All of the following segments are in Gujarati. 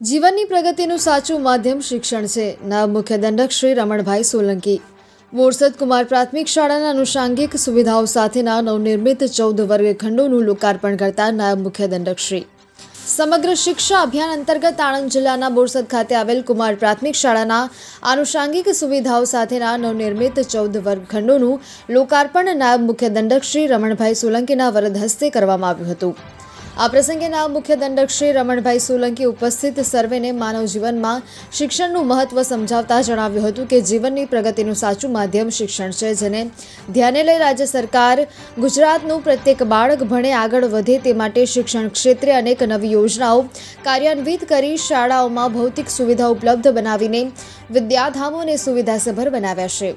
જીવનની પ્રગતિનું સાચું માધ્યમ શિક્ષણ છે. નાયબ મુખ્ય દંડક શ્રી રમણભાઈ સોલંકી. બોરસદ કુમાર પ્રાથમિક શાળાના અનુષાંગિક સુવિધાઓ સાથેના નવનિર્મિત ચૌદ વર્ગખંડોનું લોકાર્પણ કરતા નાયબ મુખ્ય દંડકશ્રી સમગ્ર શિક્ષા અભિયાન અંતર્ગત આણંદ જિલ્લાના બોરસદ ખાતે આવેલ કુમાર પ્રાથમિક શાળાના આનુષાંગિક સુવિધાઓ સાથેના નવનિર્મિત ચૌદ વર્ગખંડોનું લોકાર્પણ નાયબ મુખ્ય દંડકશ્રી રમણભાઈ સોલંકીના વરદ હસ્તે કરવામાં આવ્યું હતું. આ પ્રસંગે નાયબ મુખ્ય દંડક શ્રી રમણભાઈ સોલંકી ઉપસ્થિત સર્વેને માનવ જીવનમાં શિક્ષણનું મહત્વ સમજાવતા જણાવ્યું હતું કે જીવનની પ્રગતિનું સાચું માધ્યમ શિક્ષણ છે, જેને ધ્યાને લઈ રાજ્ય સરકાર ગુજરાતનું પ્રત્યેક બાળક ભણે આગળ વધે તે માટે શિક્ષણ ક્ષેત્રે અનેક નવી યોજનાઓ કાર્યાન્વિત કરી શાળાઓમાં ભૌતિક સુવિધા ઉપલબ્ધ બનાવીને વિદ્યાધામોને સુવિધાસભર બનાવ્યા છે.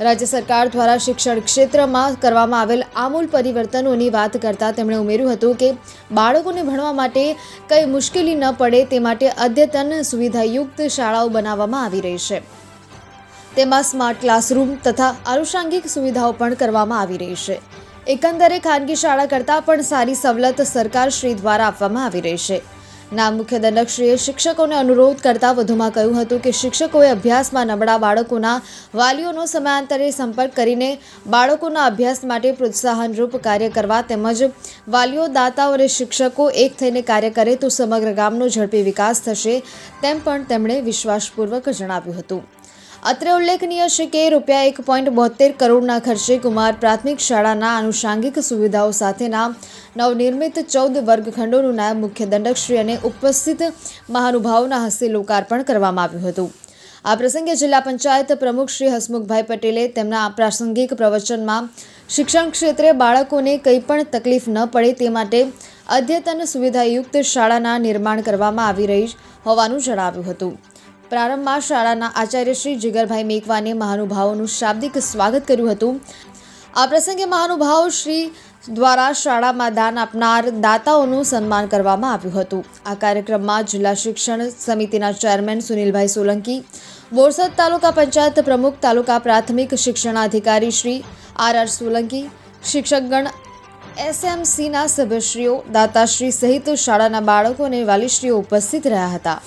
રાજ્ય સરકાર દ્વારા શિક્ષણ ક્ષેત્રમાં કરવામાં આવેલ આમૂલ પરિવર્તનોની વાત કરતા તેમણે ઉમેર્યું હતું કે, બાળકોને ભણવા માટે કંઈ મુશ્કેલી ન પડે તે માટે અદ્યતન સુવિધાયુક્ત શાળાઓ બનાવવામાં આવી રહી છે. તેમાં સ્માર્ટ ક્લાસરૂમ તથા આનુષાંગિક સુવિધાઓ પણ કરવામાં આવી રહી છે. એકંદરે ખાનગી શાળા કરતાં પણ સારી સવલત સરકારશ્રી દ્વારા આપવામાં આવી રહી છે. નામ મુખ્ય દંડકશ્રીએ શિક્ષકોને અનુરોધ કરતાં વધુમાં કહ્યું હતું કે શિક્ષકોએ અભ્યાસમાં નબળા બાળકોના વાલીઓનો સમયાંતરે સંપર્ક કરીને બાળકોના અભ્યાસ માટે પ્રોત્સાહનરૂપ કાર્ય કરવા તેમજ વાલીઓ, દાતાઓ અને શિક્ષકો એક થઈને કાર્ય કરે તો સમગ્ર ગામનો ઝડપી વિકાસ થશે તેમ પણ તેમણે વિશ્વાસપૂર્વક જણાવ્યું હતું. અત્રે ઉલ્લેખનીય છે કે રૂપિયા એક પોઈન્ટ બોતેર કરોડના ખર્ચે કુમાર પ્રાથમિક શાળાના આનુષાંગિક સુવિધાઓ સાથેના નવનિર્મિત ચૌદ વર્ગખંડોનું નાયબ મુખ્ય દંડકશ્રી અને ઉપસ્થિત મહાનુભાવોના હસ્તે લોકાર્પણ કરવામાં આવ્યું હતું. આ પ્રસંગે જિલ્લા પંચાયત પ્રમુખ શ્રી હસમુખભાઈ પટેલે તેમના પ્રાસંગિક પ્રવચનમાં શિક્ષણ ક્ષેત્રે બાળકોને કંઈ પણ તકલીફ ન પડે તે માટે અદ્યતન સુવિધાયુક્ત શાળાના નિર્માણ કરવામાં આવી રહી હોવાનું જણાવ્યું હતું. પ્રારંભમાં શાળાના આચાર્ય શ્રી જીગરભાઈ મેકવાને મહાનુભાવોનું શાબ્દિક સ્વાગત કર્યું હતું. આ પ્રસંગે મહાનુભાવ શ્રી દ્વારા શાળામાં દાન આપનાર દાતાઓનું સન્માન કરવામાં આવ્યું હતું. આ કાર્યક્રમમાં જિલ્લા શિક્ષણ સમિતિના ચેરમેન સુનિલભાઈ સોલંકી, બોરસદ તાલુકા પંચાયત પ્રમુખ તાલુકા પ્રાથમિક શિક્ષણાધિકારી શ્રી આર આર સોલંકી, શિક્ષકગણ એસએમસીના સભ્યશ્રીઓ, દાતાશ્રી સહિત શાળાના બાળકો અને વાલીશ્રીઓ ઉપસ્થિત રહ્યા હતા.